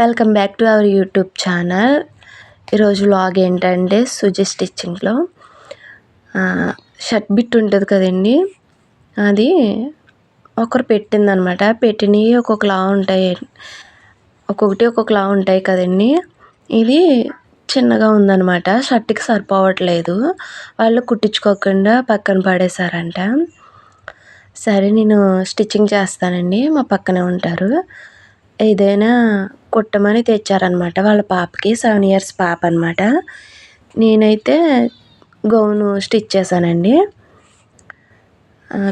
Welcome back to our YouTube channel. ఈరోజు vlog ఏంటంటే Suji స్టిచ్చింగ్లో shirt bit ఉంటుంది కదండి. అది ఒకరు పెట్టిందనమాట. పెట్టినవి ఒక్కొక్కలా ఉంటాయి. ఒక్కొక్కటి ఒక్కొక్కలా ఉంటాయి కదండి. ఇది చిన్నగా ఉందన్నమాట షర్ట్కి సరిపోవట్లేదు. వాళ్ళు కుట్టించుకోకుండా పక్కన పడేశారంట. సరే నేను స్టిచ్చింగ్ చేస్తానండి. మా పక్కనే ఉంటారు. ఏదైనా కుట్టమని తెచ్చారనమాట. వాళ్ళ పాపకి సెవెన్ ఇయర్స్ పాప అనమాట నేనైతే గౌను స్టిచ్ చేశానండి.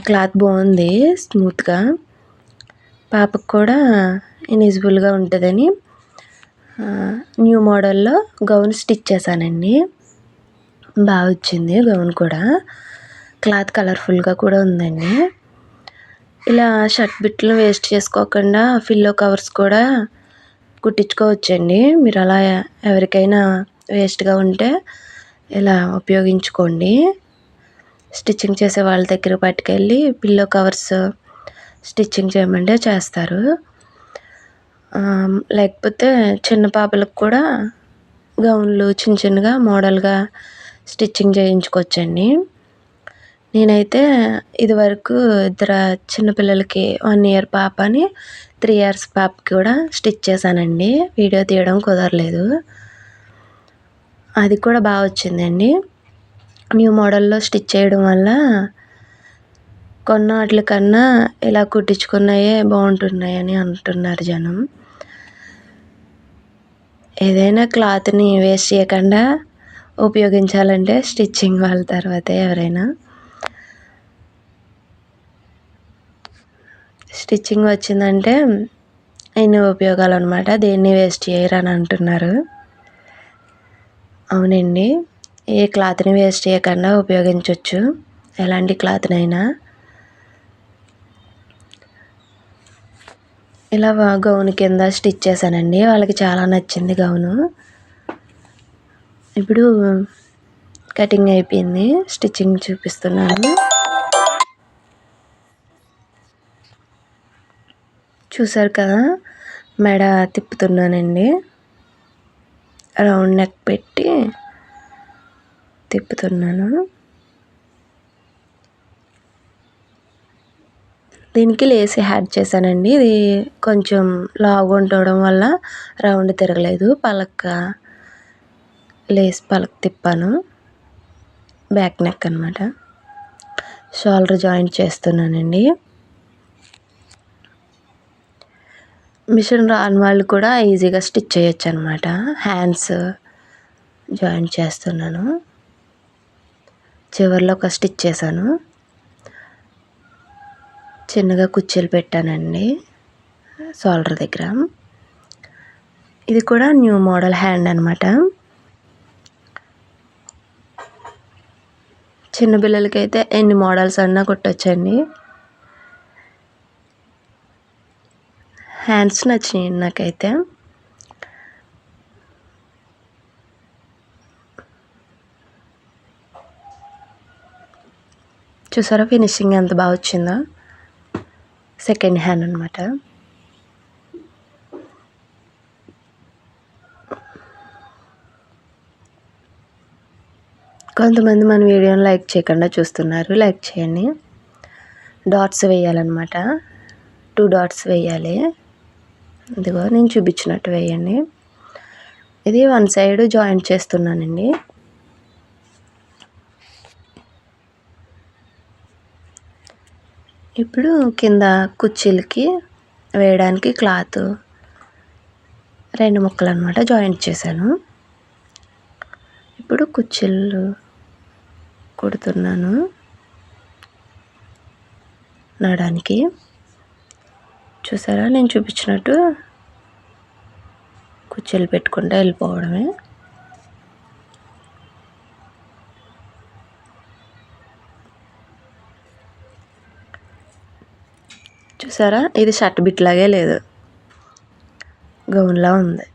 క్లాత్ బాగుంది స్మూత్గా పాపకు కూడా ఇన్విజిబుల్గా ఉంటుందని న్యూ మోడల్లో గౌన్ స్టిచ్ చేశానండి. బాగా వచ్చింది గౌన్ కూడా. క్లాత్ కలర్ఫుల్గా కూడా ఉందండి. ఇలా షర్ట్ బిట్లు వేస్ట్ చేసుకోకుండా ఫిల్లో కవర్స్ కూడా కుట్టించుకోవచ్చండి. మీరు అలా ఎవరికైనా వేస్ట్గా ఉంటే ఇలా ఉపయోగించుకోండి. స్టిచ్చింగ్ చేసే వాళ్ళ దగ్గర పట్టుకెళ్ళి పిల్లో కవర్స్ స్టిచ్చింగ్ చేయమంటే చేస్తారు. లేకపోతే చిన్న పాపలకు కూడా గౌన్లు చిన్న చిన్నగా మోడల్గా స్టిచ్చింగ్ చేయించుకోవచ్చండి. నేనైతే ఇదివరకు ఇద్దరు చిన్నపిల్లలకి వన్ ఇయర్ పాపని త్రీ ఇయర్స్ పాపకి కూడా స్టిచ్ చేశానండి. వీడియో తీయడం కుదరలేదు. అది కూడా బాగా వచ్చిందండి. న్యూ మోడల్లో స్టిచ్ చేయడం వల్ల కొన్న వాటి కన్నా ఇలా కుట్టించుకున్నాయే బాగుంటున్నాయని అంటున్నారు జనం. ఏదైనా క్లాత్ని వేస్ట్ చేయకుండా ఉపయోగించాలంటే స్టిచ్చింగ్ వాళ్ళ తర్వాతే ఎవరైనా. స్టిచ్చింగ్ వచ్చిందంటే ఎన్ని ఉపయోగాలు అనమాట దేన్ని వేస్ట్ చేయరని అంటున్నారు. అవునండి. ఏ క్లాత్ని వేస్ట్ చేయకుండా ఉపయోగించవచ్చు ఎలాంటి క్లాత్నైనా. ఇలా గౌన్ కింద స్టిచ్ చేశానండి. వాళ్ళకి చాలా నచ్చింది గౌను. ఇప్పుడు కటింగ్ అయిపోయింది. స్టిచ్చింగ్ చూపిస్తున్నాను. చూసారు కదా? మెడ తిప్పుతున్నానండి. రౌండ్ నెక్ పెట్టి తిప్పుతున్నాను. దీనికి లేసి యాడ్ చేశానండి. ఇది కొంచెం లావు ఉండడం వల్ల రౌండ్ తిరగలేదు. పలక లేస్ పలక తిప్పాను. బ్యాక్ నెక్ అనమాట షోల్డర్ జాయింట్ చేస్తున్నానండి. మిషన్ రాని వాళ్ళు కూడా ఈజీగా స్టిచ్ చేయొచ్చు అనమాట హ్యాండ్స్ జాయింట్ చేస్తున్నాను. చివరిలో ఒక స్టిచ్ చేశాను. చిన్నగా కుర్చీలు పెట్టానండి. సోల్డర్ దగ్గర. ఇది కూడా న్యూ మోడల్ హ్యాండ్ అనమాట చిన్నపిల్లలకైతే ఎన్ని మోడల్స్ అన్నా కుట్టచ్చండి. హ్యాండ్స్ నచ్చినాయి నాకైతే. చూసారా ఫినిషింగ్ ఎంత బాగా వచ్చిందో? సెకండ్ హ్యాండ్ అనమాట కొంతమంది మన వీడియోని లైక్ చేయకుండా చూస్తున్నారు. లైక్ చేయండి. డాట్స్ వేయాలన్నమాట. టూ డాట్స్ వేయాలి. ఇదిగో నేను చూపించినట్టు వేయండి. ఇది వన్ సైడ్ జాయింట్ చేస్తున్నానండి. ఇప్పుడు కింద కుర్చీలకి వేయడానికి క్లాత్ రెండు ముక్కలు అనమాట జాయింట్ చేశాను. ఇప్పుడు కుర్చీలు కుడుతున్నాను. నడానికి చూసారా? నేను చూపించినట్టు కుర్చీలు పెట్టుకుంటూ వెళ్ళిపోవడమే. చూసారా? ఇది షర్ట్ బిట్ లాగే లేదు. గౌన్లా ఉంది.